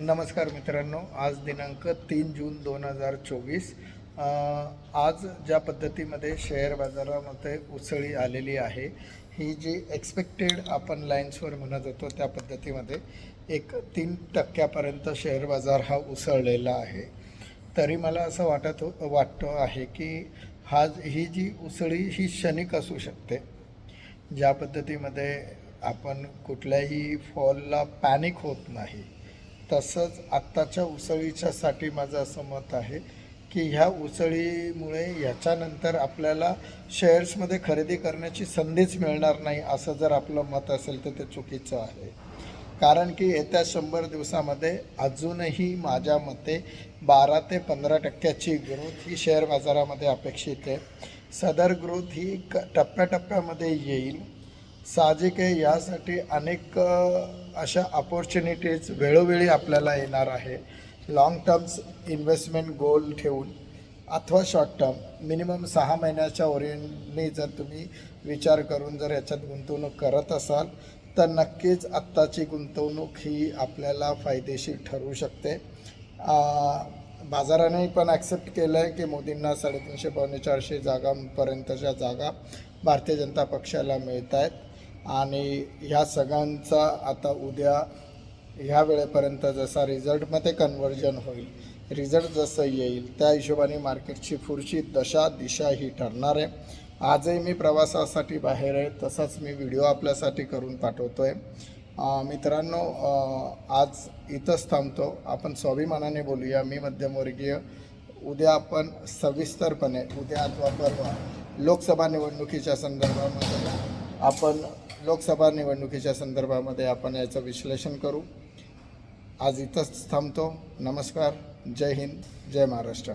नमस्कार मित्रांनो आज दिनांक तीन जून दोन हजार चोवीस. आज ज्या पद्धतीमध्ये शेअर बाजारामध्ये उसळी आलेली आहे ही जी एक्सपेक्टेड आपण लाईन्सवर म्हणत होतो त्या पद्धतीमध्ये एक तीन टक्क्यापर्यंत शेअर बाजार हा उसळलेला आहे. तरी मला असं वाटत वाटतं आहे की हा ही जी उसळी ही क्षणिक असू शकते ज्या पद्धतीमध्ये आपण कुठल्याही फॉलला पॅनिक होत नाही. तसंच आत्ताच्या उसळीच्यासाठी माझं असं मत आहे की ह्या उसळीमुळे याच्यानंतर आपल्याला शेअर्समध्ये खरेदी करण्याची संधीच मिळणार नाही असं जर आपलं मत असेल तर ते चुकीचं आहे. कारण की येत्या शंभर दिवसामध्ये अजूनही माझ्या मते बारा ते पंधरा टक्क्याची ग्रोथ ही शेअर बाजारामध्ये अपेक्षित आहे. सदर ग्रोथ ही क टप्प्याटप्प्यामध्ये येईल. साहजिक आहे यासाठी अनेक अशा अपॉर्च्युनिटीज वेळोवेळी आपल्याला येणार आहे. लाँग टर्म्स इन्व्हेस्टमेंट गोल ठेवून अथवा शॉर्ट टर्म मिनिमम सहा महिन्याच्या ओरिएंटने जर तुम्ही विचार करून जर याच्यात गुंतवणूक करत असाल तर नक्कीच आत्ताची गुंतवणूक ही आपल्याला फायदेशीर ठरू शकते. बाजाराने पण ॲक्सेप्ट केलं आहे की मोदींना साडेतीनशे पावणे चारशे जागांपर्यंतच्या जागा भारतीय जनता पक्षाला मिळत आहेत आणि ह्या सगळ्यांचा आता उद्या ह्या वेळेपर्यंत जसा रिझल्टमध्ये कन्वर्जन होईल रिझल्ट जसं येईल त्या हिशोबाने मार्केटची पुढची दशा दिशा ही ठरणार आहे. आजही मी प्रवासासाठी बाहेर आहे तसाच मी व्हिडिओ आपल्यासाठी करून पाठवतो आहे मित्रांनो आज इथंच थांबतो. आपण स्वाभिमानाने बोलूया. मी मध्यमवर्गीय. उद्या आपण सविस्तरपणे उद्या अथवा परवा लोकसभा निवडणुकीच्या संदर्भामध्ये आपण लोकसभा निवडणुकीच्या संदर्भामध्ये आपण याचं विश्लेषण करू. आज इथंच थांबतो. नमस्कार. जय हिंद. जय महाराष्ट्र.